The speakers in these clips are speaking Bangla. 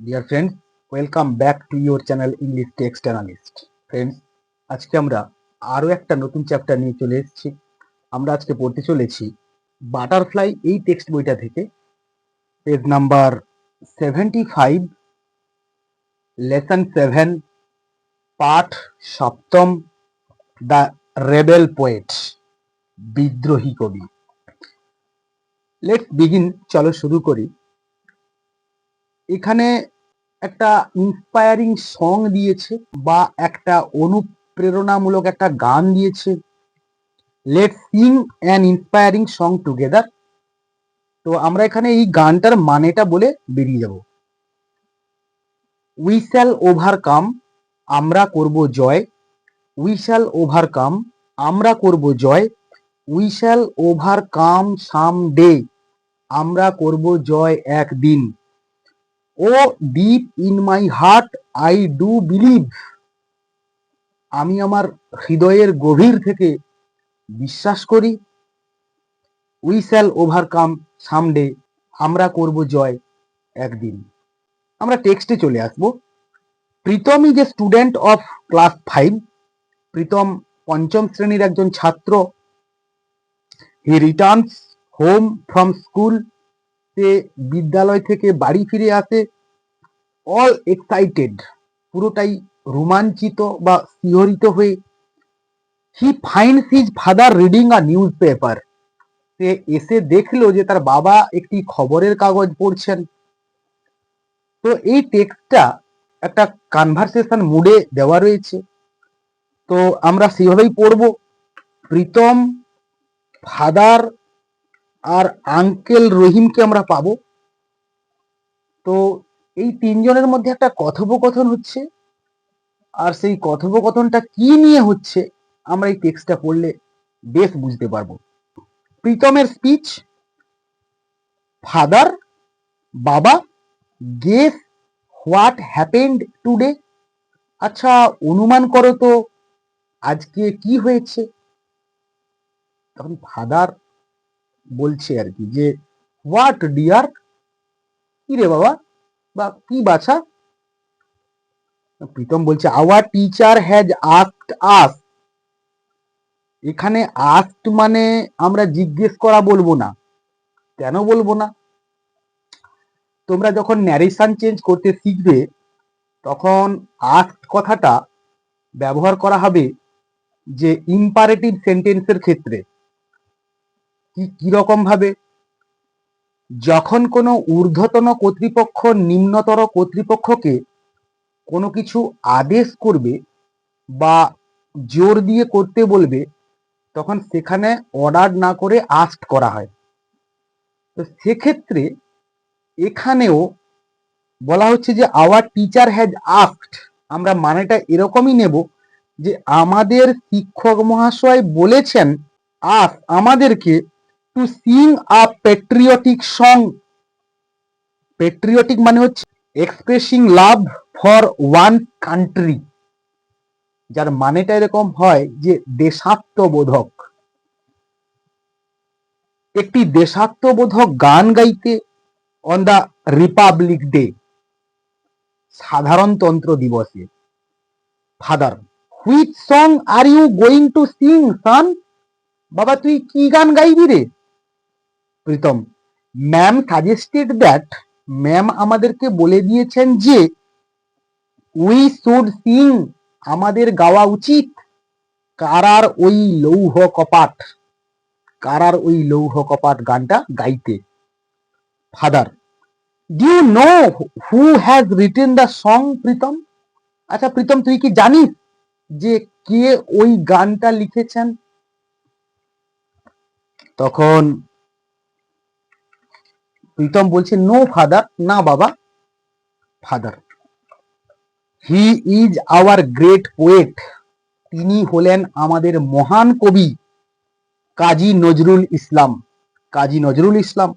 Dear friends welcome back to your channel English text analyst friends আজকে আমরা আরও একটা নতুন চ্যাপ্টার নিয়ে চলে এসেছি। আমরা আজকে পড়তে চলেছি বাটারফ্লাই এই টেক্সট বইটা থেকে। Page number seventy five lesson seven পাঠ সপ্তম দ্য রেবেল পোয়েট বিদ্রোহী কবি। লেটস বিগিন চলো শুরু করি। এখানে একটা ইন্সপায়ারিং সং দিয়েছে বা একটা অনুপ্রেরণামূলক একটা গান দিয়েছে। Let sing an inspiring song together তো আমরা এখানে এই গানটার মানেটা বলে বেরিয়ে যাব। উই শ্যাল ওভারকাম আমরা করব জয়। উই শ্যাল ওভারকাম আমরা করব জয়। We shall overcome some day আমরা করব জয় একদিন। ও deep in my heart I do believe আমি আমার হৃদয়ের গভীর থেকে বিশ্বাস করি। উই শ্যাল ওভারকাম সামডে আমরা করব জয় একদিন। আমরা টেক্সটে চলে আসব। Pritam is a student of class five Pritam পঞ্চম শ্রেণির একজন ছাত্র। He returns home from school সে বিদ্যালয় থেকে বাড়ি ফিরে আসে। অল এক্সাইটেড পুরোটাই রোমাঞ্চিত বা শিহরিত হয়ে he finds his father reading a newspaper সে এসে দেখল যে তার বাবা একটি খবরের কাগজ পড়ছেন। তো এই টেক্সটটা একটা কনভারসেশন মুডে দেওয়া রয়েছে। তো আমরা সেভাবেই পড়ব। প্রীতম ফাদার আর আঙ্কেল রহিমকে আমরা পাবো। তো এই তিনজনের মধ্যে একটা কথোপকথন হচ্ছে। আর সেই কথোপকথনটা কি নিয়ে হচ্ছে, আমরা এই টেক্সটটা পড়লে বেশ বুঝতে পারব। প্রীতমের স্পিচ ফাদার বাবা গেস হোয়াট হ্যাপেন্ড টুডে আচ্ছা অনুমান করো তো, আজকে কি হয়েছে? তখন ফাদার বলছে আর কি যে হোয়াট ডিয়ার কি রে বাবা? বা কি বাছা? প্রীতম বলছে our teacher has asked us এখানে আস্কড মানে আমরা জিজ্ঞেস করা বলব না। কেন বলব না? তোমরা যখন ন্যারেশন চেঞ্জ করতে শিখবে, তখন আস্কড কথাটা ব্যবহার করা হবে যে ইম্পারেটিভ সেন্টেন্সের ক্ষেত্রে। কি কীরকম ভাবে? যখন কোনো ঊর্ধ্বতন কর্তৃপক্ষ নিম্নতর কর্তৃপক্ষকে কোনো কিছু আদেশ করবে বা জোর দিয়ে করতে বলবে, তখন সেখানে অর্ডার না করে আস্ট করা হয়। তো সেক্ষেত্রে এখানেও বলা হচ্ছে যে আওয়ার টিচার হ্যাজ আস্কড আমরা মানেটা এরকমই নেব যে, আমাদের শিক্ষক মহাশয় বলেছেন আস আমাদেরকে to sing a patriotic song patriotic মানে হচ্ছে expressing love for one country যার মানেটা এরকম হয় যে দেশাত্মবোধক। একটি দেশাত্মবোধক গান গাইতে অন দ্য রিপাবলিক ডে সাধারণতন্ত্র দিবসে। Father which song are you going to sing son বাবা, তুই কি গান গাইবি রে? Pritam ma'am suggested that ma'am আমাদেরকে বলে দিয়েছেন যে উই শুড সিং আমাদের গাওয়া উচিত কারার ওই লৌহ কপাট, কারার ওই লৌহ কপাট গানটা গাইতে। Father do you know who has written the song Pritam? আচ্ছা প্রীতম, তুই কি জানিস যে কে ওই গানটা লিখেছেন? তখন প্রীতম বলছে নো ফাদার না বাবা father he is our great poet তিনি হলেন আমাদের মহান কবি Kazi Nazrul Islam. Kazi Nazrul Islam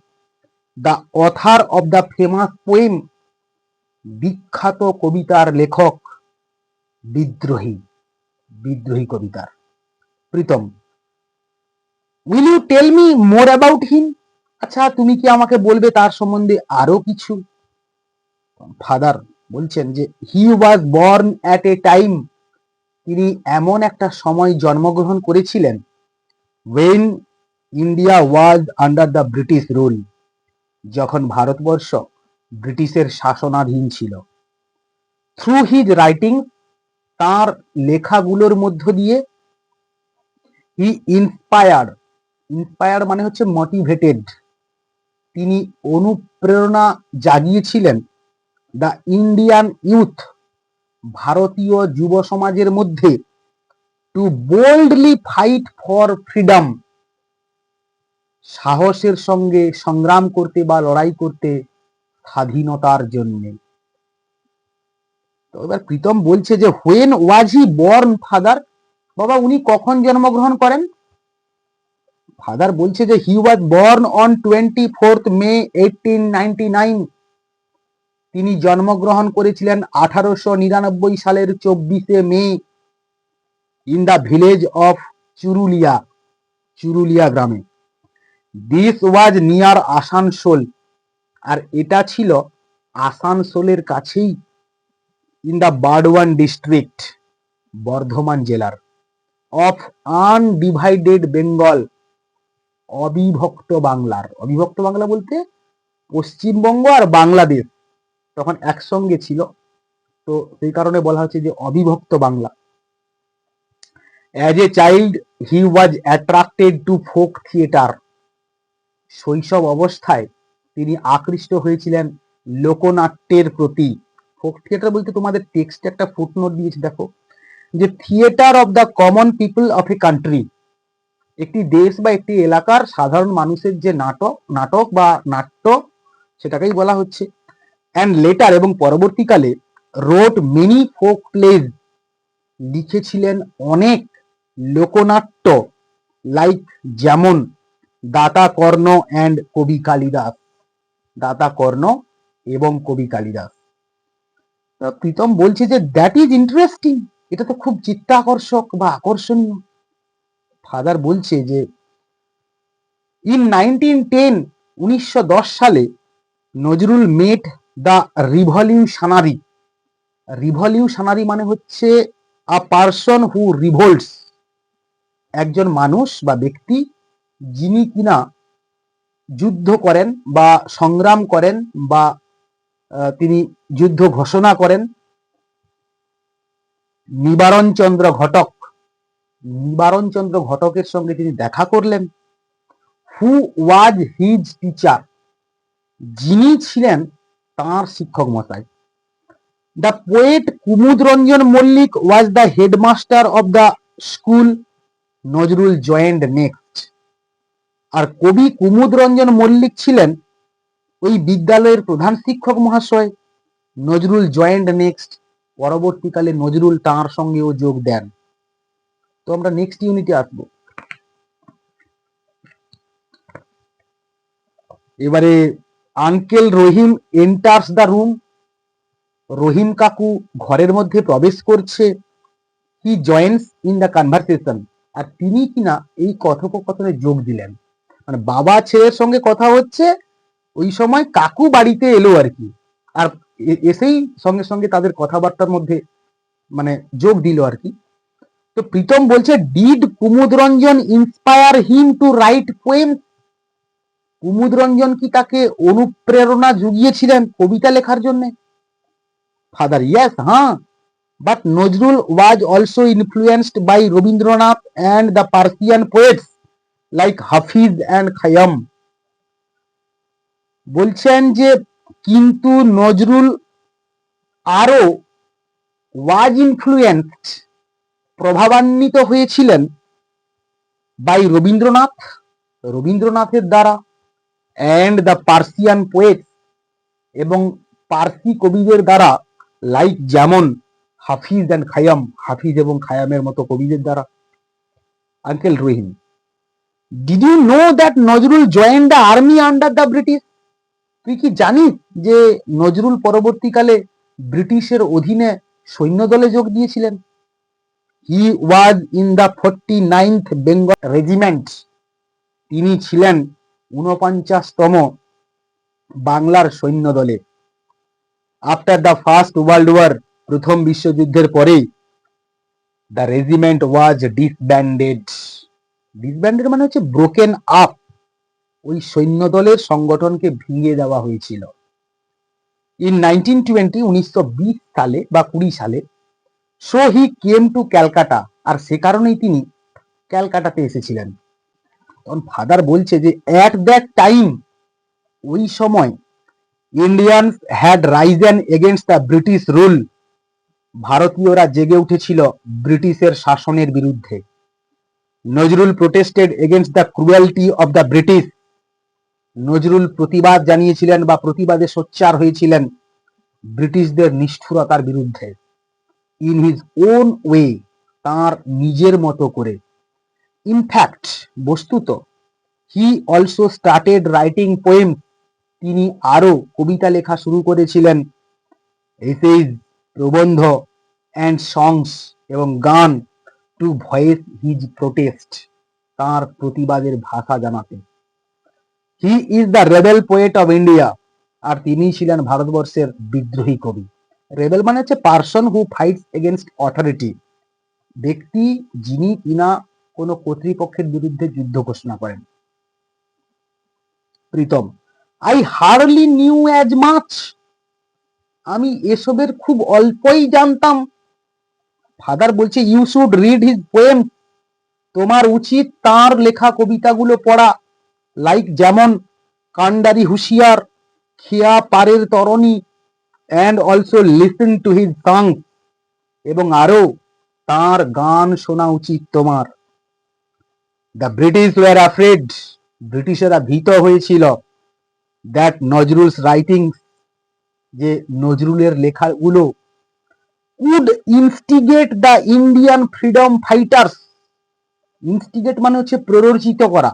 the author of the famous poem বিখ্যাত কবিতার লেখক, বিদ্রোহী বিদ্রোহী কবিতার। Pritam will you tell me more about him আচ্ছা তুমি কি আমাকে বলবে তার সম্বন্ধে আরও কিছু? ফাদার বলছেন যে he was born at a time তিনি এমন একটা সময় জন্মগ্রহণ করেছিলেন when India was under the British rule যখন ভারতবর্ষ ব্রিটিশের শাসনাধীন ছিল। থ্রু হিজ রাইটিং তার লেখাগুলোর মধ্য দিয়ে হি ইন্সপায়ার্ড ইন্সপায়ার্ড মানে হচ্ছে মোটিভেটেড তিনি অনুপ্রেরণা জাগিয়েছিলেন দ্য ইন্ডিয়ান ইউথ ভারতীয় যুব সমাজের মধ্যে to boldly fight for freedom. সাহসের সঙ্গে সংগ্রাম করতে বা লড়াই করতে স্বাধীনতার জন্য। তো এবার প্রীতম বলছে যে when was he born father বাবা, উনি কখন জন্মগ্রহণ করেন? ফাদার বলছে যে he was born on twenty fourth May eighteen nine তিনি জন্মগ্রহণ করেছিলেন আঠারোশো নিরানব্বই সালের চব্বিশে May in the village of Churulia Churulia গ্রামে। দিস ওয়াজ নিয়ার আসানসোল আর এটা ছিল আসানসোলের কাছেই in the Burdwan district Bardhaman জেলার। অফ আনডিভাইডেড বেঙ্গল অবিভক্ত বাংলার। অবিভক্ত বাংলা বলতে পশ্চিমবঙ্গ আর বাংলাদেশ তখন একসঙ্গে ছিল। তো সেই কারণে বলা হচ্ছে যে অবিভক্ত Bangla. As a child he was attracted to folk theatre শৈশব অবস্থায় তিনি আকৃষ্ট হয়েছিলেন লোকনাট্যের প্রতি। ফোক থিয়েটার বলতে তোমাদের টেক্সটে একটা ফুটনোট দিয়েছে, দেখো। যে theatre of the common people of a country একটি দেশ বা একটি এলাকার সাধারণ মানুষের যে নাটক নাটক বা নাট্য সেটাকেই বলা হচ্ছে। অ্যান্ড লেটার এবং পরবর্তীকালে রোড মেনি ফোক প্লেজ লিখেছিলেন অনেক লোকনাট্য লাইক যেমন দাতা কর্ণ অ্যান্ড কবি কালিদাস। দাতা কর্ণ এবং কবি কালিদাস। প্রীতম বলছে যে দ্যাট ইজ ইন্টারেস্টিং এটা তো খুব চিত্তাকর্ষক বা আকর্ষণীয়। ফাদার বলছে যে ইন নাইনটিন টেন উনিশশো সালে Nazrul met the revolutionary. Revolutionary মানে হচ্ছে আ পার্সন হু রিভোল্টস একজন মানুষ বা ব্যক্তি যিনি কিনা যুদ্ধ করেন বা সংগ্রাম করেন বা তিনি যুদ্ধ ঘোষণা করেন। নিবারণ চন্দ্র ঘটক নিবারণ চন্দ্র ঘটকের সঙ্গে তিনি দেখা করলেন। হু ওয়াজ হিজ টিচার যিনি ছিলেন তাঁর শিক্ষক মশাই। The poet Kumud Ranjan Mallick was the headmaster of the school Nazrul joined next আর কবি কুমুদ রঞ্জন মল্লিক ছিলেন ওই বিদ্যালয়ের প্রধান শিক্ষক মহাশয়। নজরুল জয়েন্ট নেক্সট পরবর্তীকালে নজরুল তাঁর সঙ্গেও যোগ দেন। তো আমরা নেক্সট ইউনিটে আসব। এবারে uncle Rahim enters the room Rahim কাকু ঘরের মধ্যে প্রবেশ করছে। He joins in the conversation আর তিনি কিনা এই কথোপকথনে যোগ দিলেন। মানে বাবা ছেলের সঙ্গে কথা হচ্ছে, ওই সময় কাকু বাড়িতে এলো আর কি। আর এসেই সঙ্গে সঙ্গে তাদের কথাবার্তার মধ্যে মানে যোগ দিল আর কি। তো প্রীতম বলছে did Kumud Ranjan inspire him to write poem Kumud Ranjan কি তাকে অনুপ্রেরণা জুগিয়েছিলেন কবিতা লেখার জন্য? ফাদার ইয়েস হ্যাঁ। But Nazrul was also influenced by Rabindranath and the Persian poets like Hafiz and Khayyam বলছেন যে, কিন্তু নজরুল আরও ওয়াজ ইনফ্লুয়েন্সড প্রভাবান্বিত হয়েছিলেন বাই রবীন্দ্রনাথ। রবীন্দ্রনাথের দ্বারা অ্যান্ড দ্য পার্সিয়ান পোয়েট এবং পার্সি কবিদের দ্বারা লাইক যেমন হাফিজ অ্যান্ড খায়াম, হাফিজ এবং খায়ামের মতো কবিদের দ্বারা। Uncle Rahim did you know that Nazrul join the army under the British তুই কি জানিস যে নজরুল পরবর্তীকালে ব্রিটিশের অধীনে সৈন্যদলে যোগ দিয়েছিলেন? He was in the forty ninth Bengal regiment তিনি ছিলেন ঊনপঞ্চাশতম বাংলার সৈন্যদলে। After the first world war প্রথম বিশ্বযুদ্ধের পরে the regiment was disbanded disbanded মানে হচ্ছে ব্রোকেন আপ ওই সৈন্য দলের সংগঠনকে ভেঙে দেওয়া হয়েছিল। ইন নাইনটিন টোয়েন্টি উনিশশো বিশ সালে বা কুড়ি সালে so he came to Calcutta আর সে কারণেই তিনি ক্যালকাটাতে এসেছিলেন। তখন ফাদার বলছে যে অ্যাট দ্যাট টাইম ওই সময় Indian had risen against the British rule ভারতীয়রা জেগে উঠেছিল ব্রিটিশের শাসনের বিরুদ্ধে। Nazrul protested against the cruelty of the British Nazrul প্রতিবাদ জানিয়েছিলেন বা প্রতিবাদে সোচ্চার হয়েছিলেন ব্রিটিশদের নিষ্ঠুরতার বিরুদ্ধে। ইন হিজ ওন ওয়ে তার নিজের মতো করে। ইনফ্যাক্ট বস্তুত he also started writing poem তিনি আরও কবিতা লেখা শুরু করেছিলেন। এসেজ প্রবন্ধ অ্যান্ড সংস এবং গান টু ভয়েস হিজ প্রোটেস্ট তার প্রতিবাদের ভাষা জানাতে। He is the rebel poet of India আর তিনি ছিলেন ভারতবর্ষের বিদ্রোহী কবি। রেবেল মানে হচ্ছে person who fights against authority ব্যক্তি যিনি কিনা কোনো কর্তৃপক্ষের বিরুদ্ধে যুদ্ধ ঘোষণা করেন। Pritam I hardly knew as much আমি এসবের খুব অল্পই জানতাম। ফাদার বলছে you should read his poem তোমার উচিত তার লেখা কবিতাগুলো পড়া। লাইক যেমন কান্ডারি হুঁশিয়ার, খিয়া পারের তরণী and also listen to his song এবং আরও তার গান শোনা উচিত তোমার। দ্য ব্রিটিশ ওয়ার অ্যাফ্রেড ব্রিটিশেরা ভীত হয়েছিল। দ্যাট নজরুলস রাইটিং যে নজরুলের লেখাগুলো would instigate the Indian freedom fighters instigate মানে হচ্ছে প্ররোচিত করা।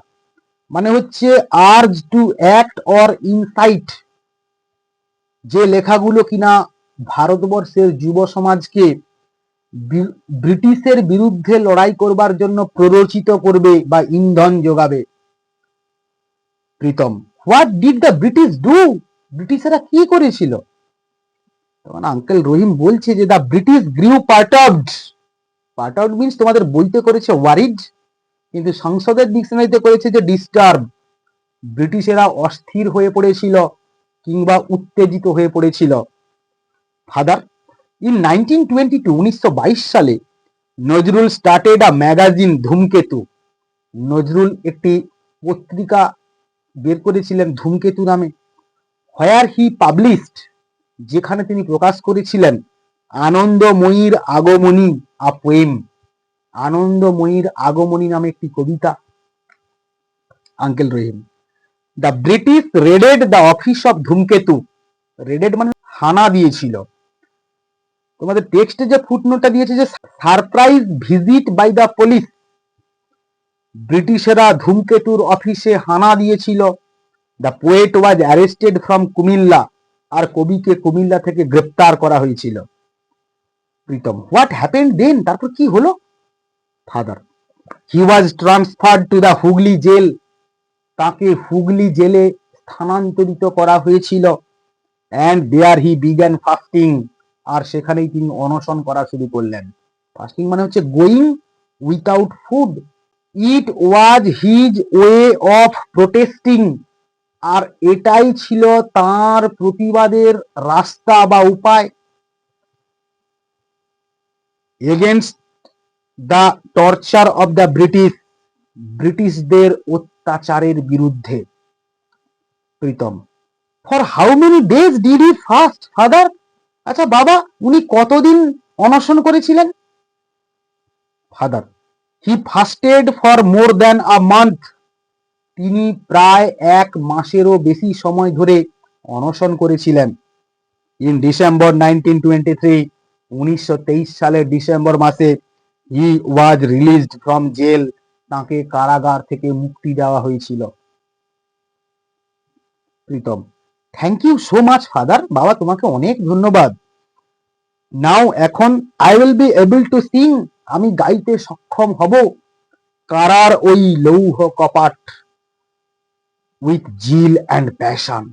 মানে হচ্ছে urge to act or incite যে লেখাগুলো কিনা ভারতবর্ষের যুব সমাজকে ব্রিটিশের বিরুদ্ধে লড়াই করবার জন্য প্ররোচিত করবে বা ইন্ধন যোগাবে। Pritam what did the British do ব্রিটিশেরা কি করেছিল? তখন আঙ্কেল রহিম বলছে যে the British grew part out part out means তোমাদের বইতে করেছে ওয়ারিড কিন্তু সংসদের ডিকশনারিতে করেছে যে ডিস্টার্ব ব্রিটিশেরা অস্থির হয়ে পড়েছিল। কিংবা উত্তেজিত হয়ে পড়েছিল। Father in nineteen twenty two উনিশশো বাইশ সালে নজরুল স্টার্টেড আ ম্যাগাজিন ধূমকেতু। নজরুল একটি পত্রিকা বের করেছিলেন ধূমকেতু নামে। হোয়ার হি পাবলিশড যেখানে তিনি প্রকাশ করেছিলেন, আনন্দময়ীর আগমনী আ পোয়েম আনন্দময়ীর আগমনী নামে একটি কবিতা। Uncle Rahim the British raided the office of Dhumketu raided মানে হানা দিয়েছিল। তোমাদের টেক্সটে যে ফুটনোটটা দিয়েছে যে surprise visit by the police ব্রিটিশেরা ধূমকেতুর অফিসে হানা দিয়েছিল। The poet was arrested from Comilla আর কবিকে কুমিল্লা থেকে গ্রেপ্তার করা হয়েছিল। প্রীতম হোয়াট হ্যাপেন দেন তারপর কি হলো? Father he was transferred to the Hooghly jail তাকে হুগলি জেলে স্থানান্তরিত করা হয়েছিল। And there he began fasting আর সেখানেই তিনি অনশন করা শুরু করলেন। ফাস্টিং মানে হচ্ছে going without food it was his way of protesting আর এটাই ছিল তার প্রতিবাদের রাস্তা বা উপায়। Against the torture of the British ব্রিটিশদের অত্যাচারের বিরুদ্ধে, Pritam. For how many days did he fast father আচ্ছা বাবা, উনি কতদিন অনশন করেছিলেন? Father he fasted for more than a month তিনি প্রায় এক মাসেরও বেশি সময় ধরে অনশন করেছিলেন। In December nineteen twenty three উনিশশো তেইশ সালের ডিসেম্বর মাসে he was released from jail তাকে কারাগার থেকে মুক্তি দেওয়া হয়েছিল। Pritam thank you so much father বাবা, তোমাকে অনেক ধন্যবাদ। নাও এখন I will be able to sing আমি গাইতে সক্ষম হব। কারার ওই লৌহ কপাট উইথ জিল অ্যান্ড প্যাশন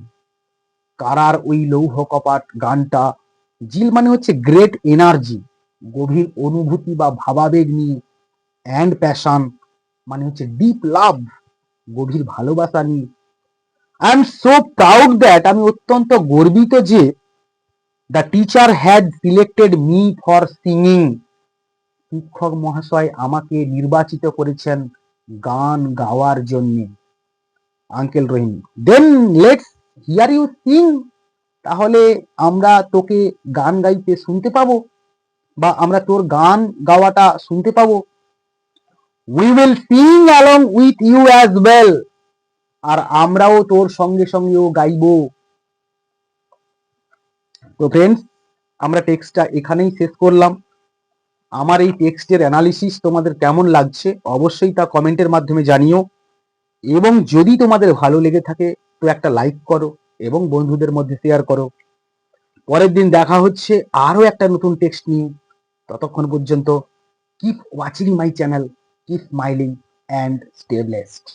কারার ওই লৌহ কপাট গানটা জিল মানে হচ্ছে গ্রেট এনার্জি গভীর অনুভূতি বা ভাবাবেগ নিয়ে। অ্যান্ড প্যাশন মানে হচ্ছে ডিপ লাভ গভীর ভালোবাসা নিয়ে। I am so proud that আমি অত্যন্ত গর্বিত যে the teacher had selected me for singing শিক্ষক মহাশয় আমাকে নির্বাচিত করেছেন গান গাওয়ার জন্য। Uncle Rahim then let's hear you sing তাহলে আমরা তোকে গান গাইতে শুনতে পাবো বা আমরা তোর গান গাওয়াটা শুনতে পাবো। We will sing along with you as well আর আমরাও তোর সঙ্গে সঙ্গেও গাইবো। তো ফ্রেন্ডস আমরা টেক্সটটা এখানেই শেষ করলাম। আমার এই টেক্সটের অ্যানালিসিস তোমাদের কেমন লাগছে অবশ্যই তা কমেন্টের মাধ্যমে জানিও। এবং যদি তোমাদের ভালো লেগে থাকে, তো একটা লাইক করো এবং বন্ধুদের মধ্যে শেয়ার করো। পরের দিন দেখা হচ্ছে আরও একটা নতুন টেক্সট নিয়ে। ততক্ষণ পর্যন্ত keep watching my channel keep smiling and stay blessed